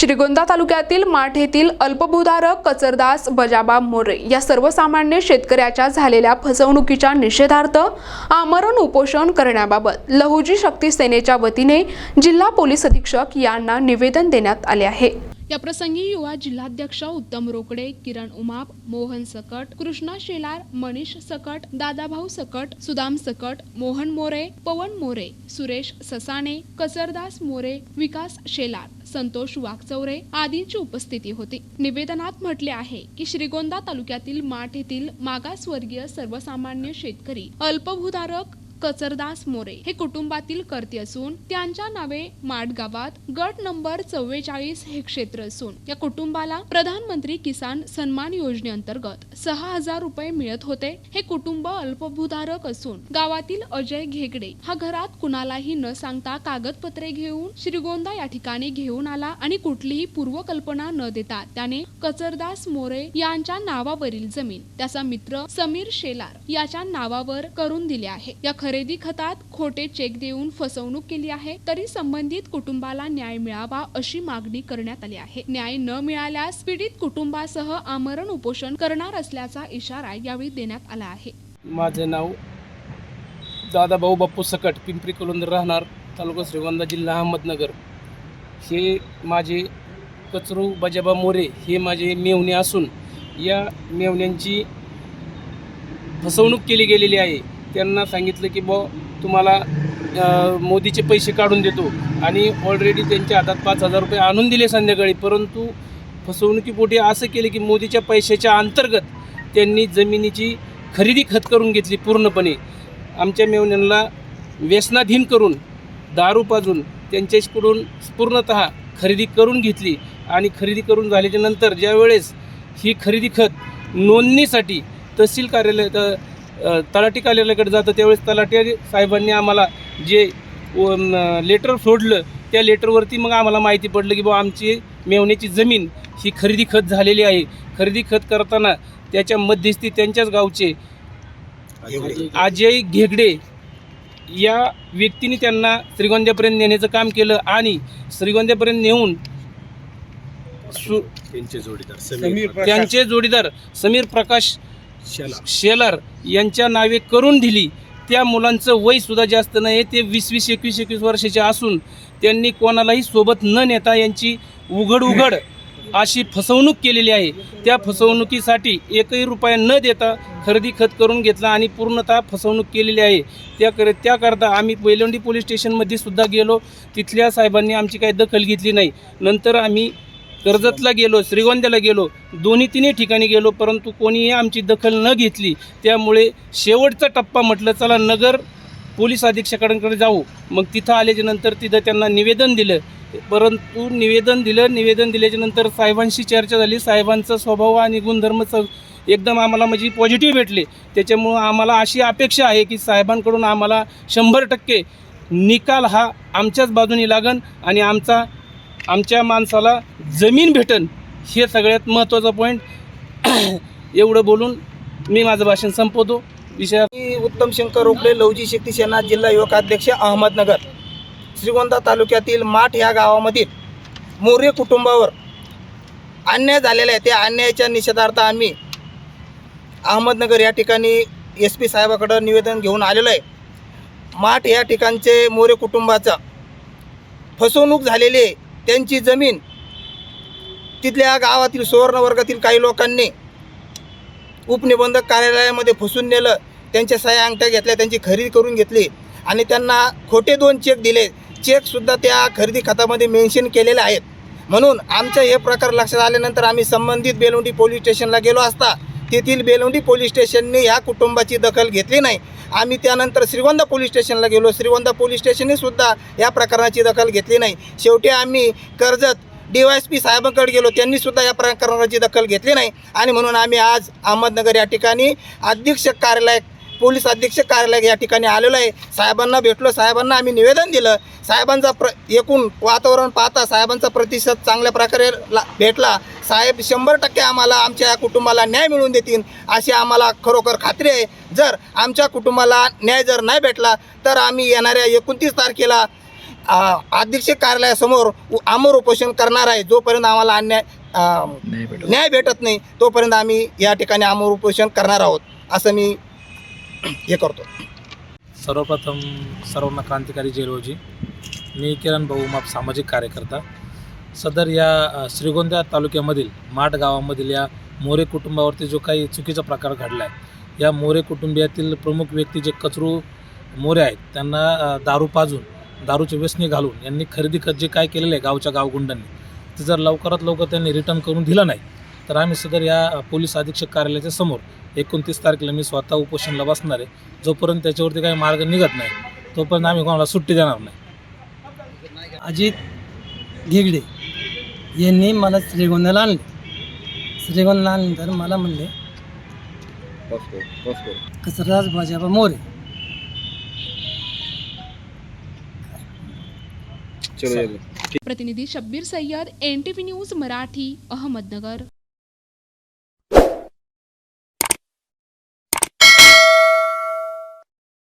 श्रीगोंदा तालुक्यातील माठ येथील अल्पभूधारक कचरदास बजाबा मोरे या सर्वसामान्य शेतकऱ्याच्या झालेल्या फसवणुकीच्या निषेधार्थ आमरण उपोषण करण्याबाबत लहुजी शक्ती सेनेच्या वतीने जिल्हा पोलीस अधीक्षक यांना निवेदन देण्यात आले आहे. याप्रसंगी युवा जिल्हाध्यक्ष उत्तम रोकडे किरण उमाप मोहन सकट कृष्णा शेलार मनीष सकट दादाभाऊ सकट सुदाम सकट मोहन मोरे पवन मोरे सुरेश ससाणे कसरदास मोरे विकास शेलार संतोष वाघचौरे आदींची उपस्थिती होती. निवेदनात म्हटले आहे की श्रीगोंदा तालुक्यातील माठ येथील मागासवर्गीय सर्वसामान्य शेतकरी अल्पभूधारक कचरदास मोरे हे कुटुंबातील कर्ते असून त्यांच्या नावे माडगावात गट नंबर चव्वेचाळीस हे क्षेत्र असून या कुटुंबाला प्रधानमंत्री किसान सन्मान योजनेअंतर्गत सहा हजार रुपये मिळत होते. हे कुटुंब अल्पभूधारक असून गावातील अजय घेगडे हा घरात कुणालाही न सांगता कागदपत्रे घेऊन श्रीगोंदा या ठिकाणी घेऊन आला आणि कुठलीही पूर्वकल्पना न देता त्याने कचरदास मोरे यांच्या नावावरील जमीन त्याचा मित्र समीर शेलार याच्या नावावर करून दिले आहे. या खरेदी खतात खोटे चेक देऊन फसवणूक केली आहे तरी संबंधित कुटुंबाला न्याय मिळावा अशी मागणी करण्यात आली आहे. न्याय न मिळाल्यास पीडित कुटुंबासह आमरण उपोषण करणार असल्याचा इशारा यावेळी देण्यात आला आहे. माझं नाव दादाभाऊ बाप्पू सकट पिंपरी कलोंदर राहणार तालुका श्रीगोंदा जिल्हा अहमदनगर. हे माझे कचरू बजाबा मोरे हे माझे मेवणे असून या मेवण्यांची फसवणूक केली गेलेली आहे. त्यांना सांगितलं की बॉ तुम्हाला मोदीचे पैसे काढून देतो. आणि ऑलरेडी त्यांच्या हातात पाच हजार रुपये आणून दिले संध्याकाळी. परंतु फसवणुकीपोटी असं केलं की मोदीच्या पैशाच्या अंतर्गत त्यांनी जमिनीची खरेदी खत करून घेतली पूर्णपणे. आमच्या मेवण्यांना व्यसनाधीन करून दारू पाजून त्यांच्याकडून पूर्णत खरेदी करून घेतली. आणि खरेदी करून झाल्याच्यानंतर ज्यावेळेस ही खरेदी खत नोंदणीसाठी तहसील कार्यालय तलाठी कार्यालयाकडे जातं त्यावेळेस तलाठी साहेबांनी आम्हाला जे लेटर सोडलं त्या लेटरवरती मग आम्हाला माहिती पडलं की बुवा आमची मेवण्याची जमीन ही खरेदी खत झालेली आहे. खरेदी खत करताना त्याच्या मध्यस्थी त्यांच्याच गावचे अजय घेगडे या व्यक्तीने त्यांना श्रीगोंद्यापर्यंत नेण्याचं काम केलं आणि श्रीगोंद्यापर्यंत नेऊन सु त्यांचे जोडीदार. समीर त्यांचे जोडीदार समीर प्रकाश शेलार. यांच्या नावे करून दिली. त्या मुलांचं वयसुद्धा जास्त नाही ते वीस वीस एकवीस एकवीस वर्षाचे असून त्यांनी कोणालाही सोबत न नेता यांची उघड उघड अशी फसवणूक केलेली आहे. त्या फसवणुकीसाठी एकही रुपया न देता खरेदी खत करून घेतला आणि पूर्णतः फसवणूक केलेली आहे. त्याकर त्याकरता आम्ही पैलवंडी पोलीस स्टेशनमध्ये सुद्धा गेलो. तिथल्या साहेबांनी आमची काही दखल घेतली नाही. नंतर आम्ही कर्जतला गेलो श्रीगोंद्याला गेलो दोन्ही तिन्ही ठिकाणी गेलो परंतु कोणीही आमची दखल न घेतली त्यामुळे शेवटचा टप्पा म्हटलं चला नगर पोलीस अधीक्षकांकडे जाऊ. मग तिथं आल्याच्यानंतर तिथं त्यांना निवेदन दिलं. परंतु निवेदन दिलं निवेदन दिल्याच्या नंतर साहेबांशी चर्चा झाली. साहेबांचा स्वभाव आणि गुणधर्मचं एकदम आम्हाला म्हणजे पॉझिटिव्ह भेटले. त्याच्यामुळं आम्हाला अशी अपेक्षा आहे की साहेबांकडून आम्हाला शंभर टक्के निकाल हा आमच्याच बाजूने लागन आणि आमचा आमच्या माणसाला जमीन भेटन हे सगळ्यात महत्त्वाचा पॉईंट एवढं बोलून मी माझं भाषण संपवतो. विषया मी उत्तम शंकर रोकडे लवजी शक्ती सेना जिल्हा युवक अध्यक्ष अहमदनगर. श्रीगोंदा तालुक्यातील माठ या गावामधील मोरे कुटुंबावर अन्याय झालेला आहे. त्या अन्यायाच्या निषेधार्थ आम्ही अहमदनगर या ठिकाणी एस पी साहेबाकडं निवेदन घेऊन आलेलो आहे. माठ या ठिकाणचे मोरे कुटुंबाचा फसवणूक झालेली आहे. त्यांची जमीन तिथल्या गावातील सुवर्ण वर्गातील काही लोकांनी उपनिबंधक कार्यालयामध्ये फसून नेलं त्यांच्या सह्या अंगठ्या घेतल्या त्यांची खरेदी करून घेतली आणि त्यांना खोटे दोन चेक दिले. चेकसुद्धा त्या खरेदी खतामध्ये मेन्शन केलेले आहेत. म्हणून आमचं हे प्रकार लक्षात आल्यानंतर आम्ही संबंधित बेलवंडी पोलीस स्टेशनला गेलो असता तेथील बेलवंडी पोलीस स्टेशनने ह्या कुटुंबाची दखल घेतली नाही. आम्ही त्यानंतर श्रीगोंदा पोलीस स्टेशनला गेलो. श्रीगोंदा पोलीस स्टेशनने सुद्धा या प्रकरणाची दखल घेतली नाही. शेवटी आम्ही Karjat D Y S P साहेबांकडे गेलो. त्यांनीसुद्धा या प्रकरणाची दखल घेतली नाही. आणि म्हणून आम्ही आज अहमदनगर या ठिकाणी अधीक्षक कार्यालय पोलीस अधीक्षक कार्यालय या ठिकाणी आलेलो आहे. साहेबांना भेटलो साहेबांना आम्ही निवेदन दिलं. साहेबांचा प्र एकूण वातावरण पाहता साहेबांचा प्रतिसाद चांगल्या प्रकारे ला भेटला. साहेब शंभर टक्के आम्हाला आमच्या कुटुंबाला न्याय मिळवून देतील अशी आम्हाला खरोखर खात्री आहे. जर आमच्या कुटुंबाला न्याय जर नाही भेटला तर आम्ही येणाऱ्या एकोणतीस तारखेला अधीक्षक कार्यालयासमोर उ- आमर उपोषण करणार आहे. जोपर्यंत आम्हाला अन्याय न्याय भेटत नाही तोपर्यंत आम्ही या ठिकाणी आमर उपोषण करणार आहोत असं मी हे करतो. सर्वप्रथम सर्वांना क्रांतिकारी जय रोजी मी किरण भाऊ माप सामाजिक कार्यकर्ता. सदर या श्रीगोंदा तालुक्यामधील माठ गावामधील या मोरे कुटुंबावरती जो काही चुकीचा प्रकार घडला आहे या मोरे कुटुंबियातील प्रमुख व्यक्ती जे कचरू मोरे आहेत त्यांना दारू पाजून दारूचे व्यसनी घालून यांनी खरेदी खत जे काय केलेलं आहे गावच्या गावगुंडांनी ते जर लवकरात लवकर त्यांनी रिटर्न करून दिलं नाही तर आम्ही सदर या पोलीस अधीक्षक कार्यालयाच्या समोर एकोणतीस तारखेला मी स्वतः उपोषणला बसणार आहे. जोपर्यंत त्याच्यावरती काही मार्ग निघत नाही तोपर्यंत आम्ही कोणाला सुट्टी देणार नाही. अजित घिगडे यांनी मला श्रीगोंद्याला आणले. श्रीगोंद्याला आणल्यानंतर मला म्हणले कसराज बाजाबा मोरे. प्रतिनिधी Shabbir Sayyed N T V news Marathi Ahmednagar.